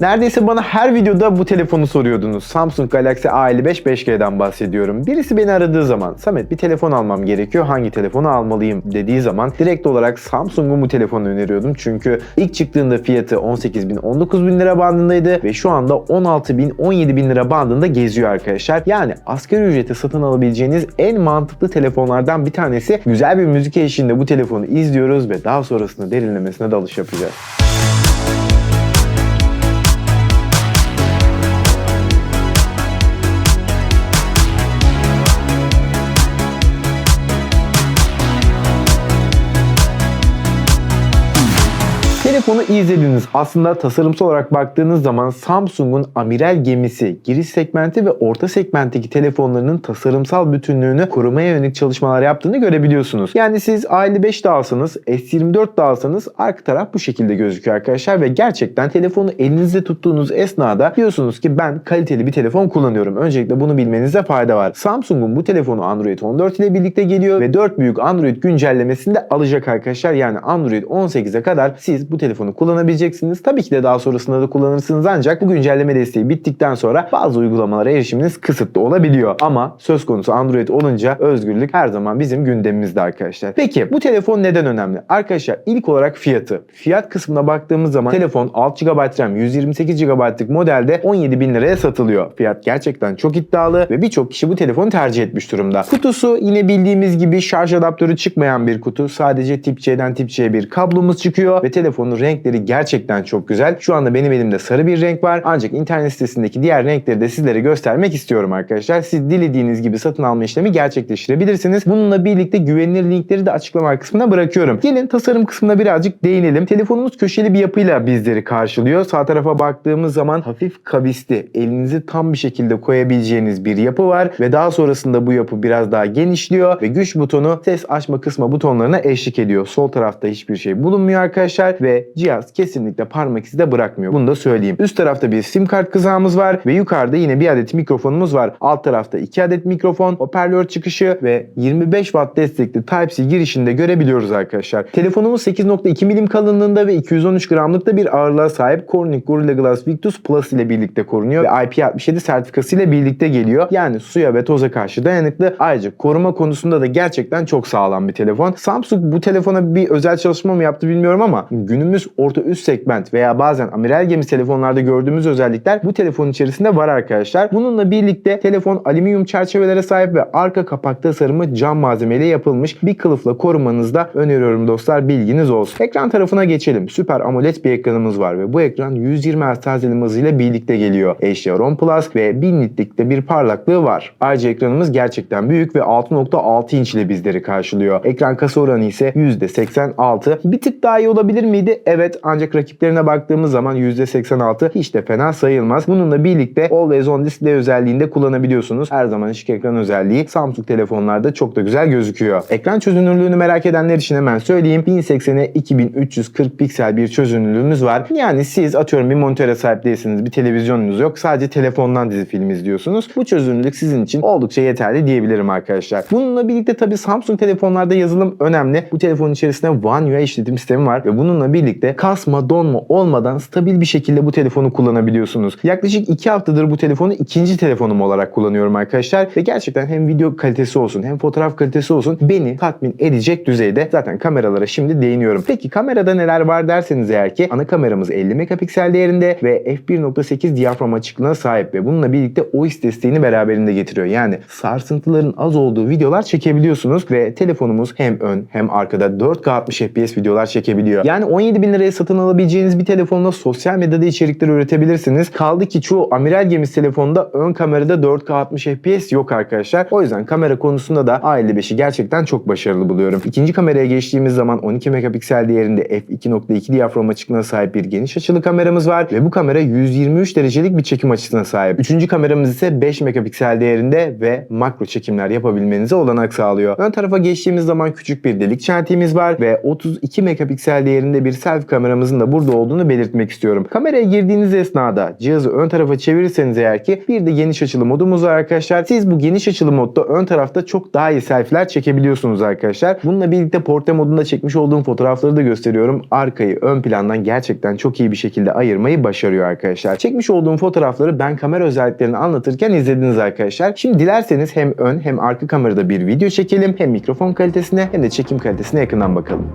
Neredeyse bana her videoda bu telefonu soruyordunuz. Samsung Galaxy A55 5G'den bahsediyorum. Birisi beni aradığı zaman Samet bir telefon almam gerekiyor hangi telefonu almalıyım dediği zaman direkt olarak Samsung'un bu telefonu öneriyordum. Çünkü ilk çıktığında fiyatı 18 bin 19 bin lira bandındaydı ve şu anda 16 bin 17 bin lira bandında geziyor arkadaşlar. Yani asgari ücrete satın alabileceğiniz en mantıklı telefonlardan bir tanesi. Güzel bir müzik eşliğinde bu telefonu izliyoruz ve daha sonrasında derinlemesine dalış yapacağız. İzlediniz. Aslında tasarımsal olarak baktığınız zaman Samsung'un amiral gemisi, giriş segmenti ve orta segmentteki telefonlarının tasarımsal bütünlüğünü korumaya yönelik çalışmalar yaptığını görebiliyorsunuz. Yani siz A55 de alsanız, S24 de alsanız arka taraf bu şekilde gözüküyor arkadaşlar ve gerçekten telefonu elinizde tuttuğunuz esnada diyorsunuz ki ben kaliteli bir telefon kullanıyorum. Öncelikle bunu bilmenizde fayda var. Samsung'un bu telefonu Android 14 ile birlikte geliyor ve 4 büyük Android güncellemesini de alacak arkadaşlar. Yani Android 18'e kadar siz bu telefonu kullanabileceksiniz. Tabii ki de daha sonrasında da kullanırsınız ancak bu güncelleme desteği bittikten sonra bazı uygulamalara erişiminiz kısıtlı olabiliyor. Ama söz konusu Android olunca özgürlük her zaman bizim gündemimizde arkadaşlar. Peki bu telefon neden önemli? Arkadaşlar ilk olarak fiyatı. Fiyat kısmına baktığımız zaman telefon 6 GB RAM 128 GB'lık modelde 17 bin liraya satılıyor. Fiyat gerçekten çok iddialı ve birçok kişi bu telefonu tercih etmiş durumda. Kutusu yine bildiğimiz gibi şarj adaptörü çıkmayan bir kutu. Sadece tip C'den tip C'ye bir kablomuz çıkıyor ve telefonun renkleri gerçekten çok güzel. Şu anda benim elimde sarı bir renk var. Ancak internet sitesindeki diğer renkleri de sizlere göstermek istiyorum arkadaşlar. Siz dilediğiniz gibi satın alma işlemi gerçekleştirebilirsiniz. Bununla birlikte güvenilir linkleri de açıklama kısmına bırakıyorum. Gelin tasarım kısmına birazcık değinelim. Telefonumuz köşeli bir yapıyla bizleri karşılıyor. Sağ tarafa baktığımız zaman hafif kavisli, elinizi tam bir şekilde koyabileceğiniz bir yapı var ve daha sonrasında bu yapı biraz daha genişliyor ve güç butonu ses açma kısma butonlarına eşlik ediyor. Sol tarafta hiçbir şey bulunmuyor arkadaşlar ve cihaz kesinlikle parmak izi de bırakmıyor. Bunu da söyleyeyim. Üst tarafta bir sim kart kızağımız var ve yukarıda yine bir adet mikrofonumuz var. Alt tarafta iki adet mikrofon, hoparlör çıkışı ve 25 watt destekli Type-C girişinde görebiliyoruz arkadaşlar. Telefonumuz 8.2 milim kalınlığında ve 213 gramlık da bir ağırlığa sahip Corning Gorilla Glass Victus Plus ile birlikte korunuyor ve IP67 sertifikası ile birlikte geliyor. Yani suya ve toza karşı dayanıklı. Ayrıca koruma konusunda da gerçekten çok sağlam bir telefon. Samsung bu telefona bir özel çalışma mı yaptı bilmiyorum ama günümüz orta üst segment veya bazen amiral gemisi telefonlarda gördüğümüz özellikler bu telefonun içerisinde var arkadaşlar. Bununla birlikte telefon alüminyum çerçevelere sahip ve arka kapak tasarımı cam malzemeyle yapılmış. Bir kılıfla korumanızı da öneriyorum dostlar bilginiz olsun. Ekran tarafına geçelim. Süper AMOLED bir ekranımız var ve bu ekran 120 Hz tazeleme hızıyla birlikte geliyor. HDR10 Plus ve 1000 nitlikte bir parlaklığı var. Ayrıca ekranımız gerçekten büyük ve 6.6 inç ile bizleri karşılıyor. Ekran kasa oranı ise %86. Bir tık daha iyi olabilir miydi? Evet ancak rakiplerine baktığımız zaman %86 hiç de fena sayılmaz. Bununla birlikte Always On Display özelliğinde kullanabiliyorsunuz. Her zaman ışık ekran özelliği Samsung telefonlarda çok da güzel gözüküyor. Ekran çözünürlüğünü merak edenler için hemen söyleyeyim. 1080'e 2340 piksel bir çözünürlüğümüz var. Yani siz atıyorum bir monitöre sahip değilsiniz, bir televizyonunuz yok. Sadece telefondan dizi film izliyorsunuz. Bu çözünürlük sizin için oldukça yeterli diyebilirim arkadaşlar. Bununla birlikte tabii Samsung telefonlarda yazılım önemli. Bu telefonun içerisinde One UI işletim sistemi var ve bununla birlikte kasma, donma olmadan stabil bir şekilde bu telefonu kullanabiliyorsunuz. Yaklaşık 2 haftadır bu telefonu ikinci telefonum olarak kullanıyorum arkadaşlar ve gerçekten hem video kalitesi olsun hem fotoğraf kalitesi olsun beni tatmin edecek düzeyde. Zaten kameralara şimdi değiniyorum. Peki kamerada neler var derseniz eğer ki ana kameramız 50 megapiksel değerinde ve f1.8 diyafram açıklığına sahip ve bununla birlikte OIS desteğini beraberinde getiriyor. Yani sarsıntıların az olduğu videolar çekebiliyorsunuz ve telefonumuz hem ön hem arkada 4K 60 FPS videolar çekebiliyor. Yani 17 bin liraya satın alabileceğiniz bir telefonla sosyal medyada içerikler üretebilirsiniz. Kaldı ki çoğu amiral gemisi telefonunda ön kamerada 4K 60 FPS yok arkadaşlar. O yüzden kamera konusunda da A55'i gerçekten çok başarılı buluyorum. İkinci kameraya geçtiğimiz zaman 12 megapiksel değerinde f2.2 diyafram açıklığına sahip bir geniş açılı kameramız var ve bu kamera 123 derecelik bir çekim açısına sahip. Üçüncü kameramız ise 5 megapiksel değerinde ve makro çekimler yapabilmenize olanak sağlıyor. Ön tarafa geçtiğimiz zaman küçük bir delik çentiğimiz var ve 32 megapiksel değerinde bir selfie kameramızın da burada olduğunu belirtmek istiyorum. Kameraya girdiğiniz esnada cihazı ön tarafa çevirirseniz eğer ki bir de geniş açılı modumuz var arkadaşlar. Siz bu geniş açılı modda ön tarafta çok daha iyi selfie'ler çekebiliyorsunuz arkadaşlar. Bununla birlikte portre modunda çekmiş olduğum fotoğrafları da gösteriyorum. Arkayı ön plandan gerçekten çok iyi bir şekilde ayırmayı başarıyor arkadaşlar. Çekmiş olduğum fotoğrafları ben kamera özelliklerini anlatırken izlediniz arkadaşlar. Şimdi dilerseniz hem ön hem arka kamerada bir video çekelim. Hem mikrofon kalitesine hem de çekim kalitesine yakından bakalım.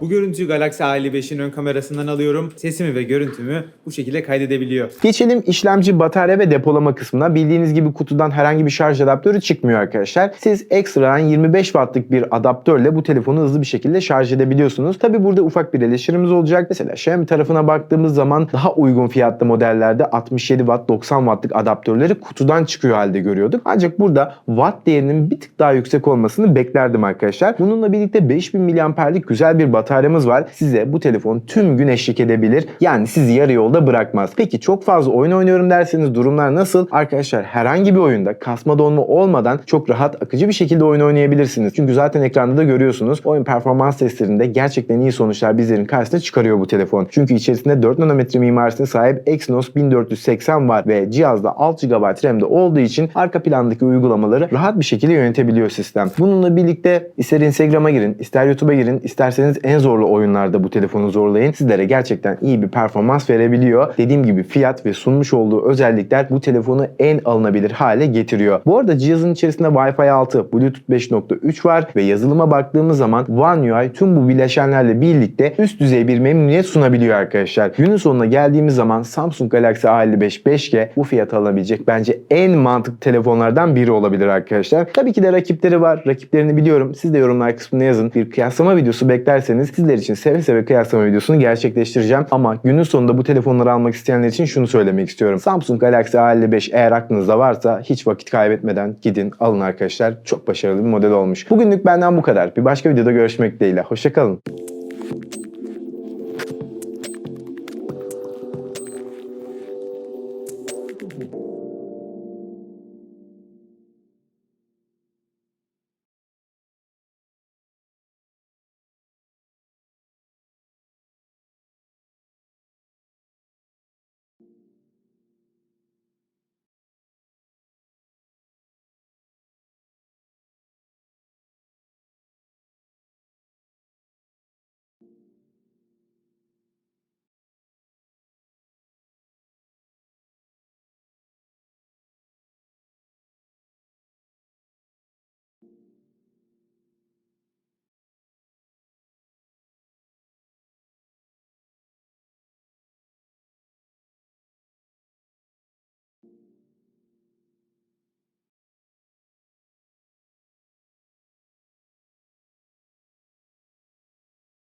Bu görüntüyü Galaxy A55'in ön kamerasından alıyorum. Sesimi ve görüntümü bu şekilde kaydedebiliyor. Geçelim işlemci, batarya ve depolama kısmına. Bildiğiniz gibi kutudan herhangi bir şarj adaptörü çıkmıyor arkadaşlar. Siz ekstradan 25 wattlık bir adaptörle bu telefonu hızlı bir şekilde şarj edebiliyorsunuz. Tabi burada ufak bir eleştirimiz olacak. Mesela Xiaomi tarafına baktığımız zaman daha uygun fiyatlı modellerde 67 watt 90 wattlık adaptörleri kutudan çıkıyor halde görüyorduk. Ancak burada watt değerinin bir tık daha yüksek olmasını beklerdim arkadaşlar. Bununla birlikte 5000 mAh'lik güzel bir bataryamız var. Size bu telefon tüm gün eşlik edebilir. Yani sizi yarı yolda bırakmaz. Peki çok fazla oyun oynuyorum derseniz durumlar nasıl? Arkadaşlar herhangi bir oyunda kasma donma olmadan çok rahat akıcı bir şekilde oyun oynayabilirsiniz. Çünkü zaten ekranda da görüyorsunuz. Oyun performans testlerinde gerçekten iyi sonuçlar bizlerin karşısına çıkarıyor bu telefon. Çünkü içerisinde 4 nanometre mimarisine sahip Exynos 1480 var ve cihazda 6 GB RAM'de olduğu için arka plandaki uygulamaları rahat bir şekilde yönetebiliyor sistem. Bununla birlikte ister Instagram'a girin, ister YouTube'a girin, isterseniz en zorlu oyunlarda bu telefonu zorlayın. Sizlere gerçekten iyi bir performans verebiliyor. Dediğim gibi fiyat ve sunmuş olduğu özellikler bu telefonu en alınabilir hale getiriyor. Bu arada cihazın içerisinde Wi-Fi 6, Bluetooth 5.3 var ve yazılıma baktığımız zaman One UI tüm bu bileşenlerle birlikte üst düzey bir memnuniyet sunabiliyor arkadaşlar. Günün sonuna geldiğimiz zaman Samsung Galaxy A55 5G bu fiyata alabilecek bence en mantıklı telefonlardan biri olabilir arkadaşlar. Tabii ki de rakipleri var. Rakiplerini biliyorum. Siz de yorumlar kısmına yazın. Bir kıyaslama videosu beklerseniz sizler için seve seve kıyaslama videosunu gerçekleştireceğim. Ama günün sonunda bu telefonları almak isteyenler için şunu söylemek istiyorum. Samsung Galaxy A55 eğer aklınızda varsa hiç vakit kaybetmeden gidin alın arkadaşlar. Çok başarılı bir model olmuş. Bugünlük benden bu kadar. Bir başka videoda görüşmek dileğiyle. Hoşçakalın.